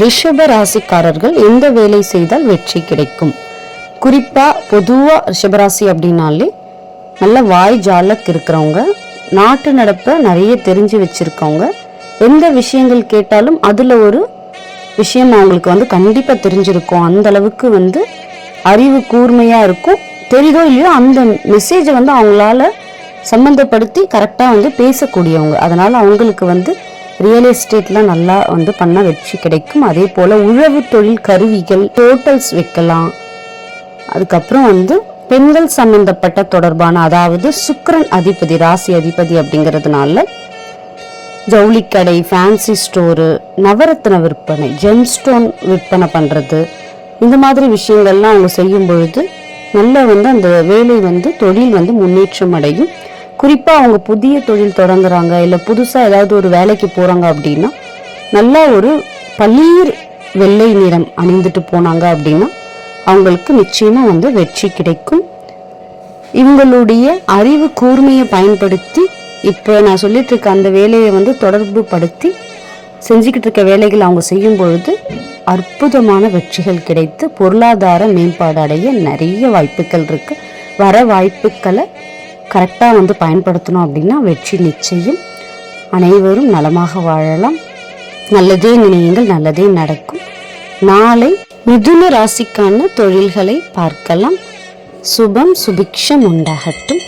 ரிஷப ராசிக்காரர்கள் எந்த வேலை செய்தால் வெற்றி கிடைக்கும்? குறிப்பா பொதுவா ரிஷபராசி அப்படின்னாலே நல்ல வாய் ஜாலக் இருக்கிறவங்க நாட்டு நடப்பை நிறைய தெரிஞ்சு வச்சிருக்கவங்க எந்த விஷயங்கள் கேட்டாலும் அதுல ஒரு விஷயம் அவங்களுக்கு வந்து கண்டிப்பா தெரிஞ்சிருக்கும். அந்த அளவுக்கு வந்து அறிவு கூர்மையா இருக்கும். தெரியுதோ இல்லையோ அந்த மெசேஜை வந்து அவங்களால சம்மந்தப்படுத்தி கரெக்டாக வந்து பேசக்கூடியவங்க. அதனால அவங்களுக்கு வந்து ரியல் எஸ்டேட்லாம் நல்லா வந்து பண்ண வெற்றி கிடைக்கும். அதே போல் உழவு தொழில் கருவிகள் ஹோட்டல்ஸ் வைக்கலாம். அதுக்கப்புறம் வந்து பெண்கள் சம்பந்தப்பட்ட தொடர்பான அதாவது சுக்கரன் அதிபதி ராசி அதிபதி அப்படிங்கிறதுனால ஜவுளிக்கடை ஃபேன்சி ஸ்டோரு நவரத்ன விற்பனை ஜெம்ஸ்டோன் விற்பனை பண்ணுறது இந்த மாதிரி விஷயங்கள்லாம் அவங்க செய்யும் பொழுது நல்ல வந்து அந்த வேலை வந்து தொழில் வந்து முன்னேற்றம் அடையும். குறிப்பாக அவங்க புதிய தொழில் தொடங்குறாங்க இல்லை புதுசாக ஏதாவது ஒரு வேலைக்கு போகிறாங்க அப்படின்னா நல்லா ஒரு பளீர் வெள்ளை நிறம் அணிந்துட்டு போனாங்க அப்படின்னா அவங்களுக்கு நிச்சயமாக வந்து வெற்றி கிடைக்கும். இவங்களுடைய அறிவு கூர்மையை பயன்படுத்தி இப்போ நான் சொல்லிட்டு இருக்க அந்த வேலையை வந்து தொடர்பு படுத்தி செஞ்சுக்கிட்டு இருக்க வேலைகள் அவங்க செய்யும் பொழுது அற்புதமான வெற்றிகள் கிடைத்து பொருளாதார மேம்பாடு அடைய நிறைய வாய்ப்புகள் இருக்கு. வர வாய்ப்புகளை கரெக்டாக வந்து பயன்படுத்தணும் அப்படின்னா வெற்றி நிச்சயம். அனைவரும் நலமாக வாழலாம். நல்லதே நினையுங்கள் நல்லதே நடக்கும். நாளை மிதுன ராசிக்கான தொழில்களை பார்க்கலாம். சுபம் சுபிக்ஷம் உண்டாகட்டும்.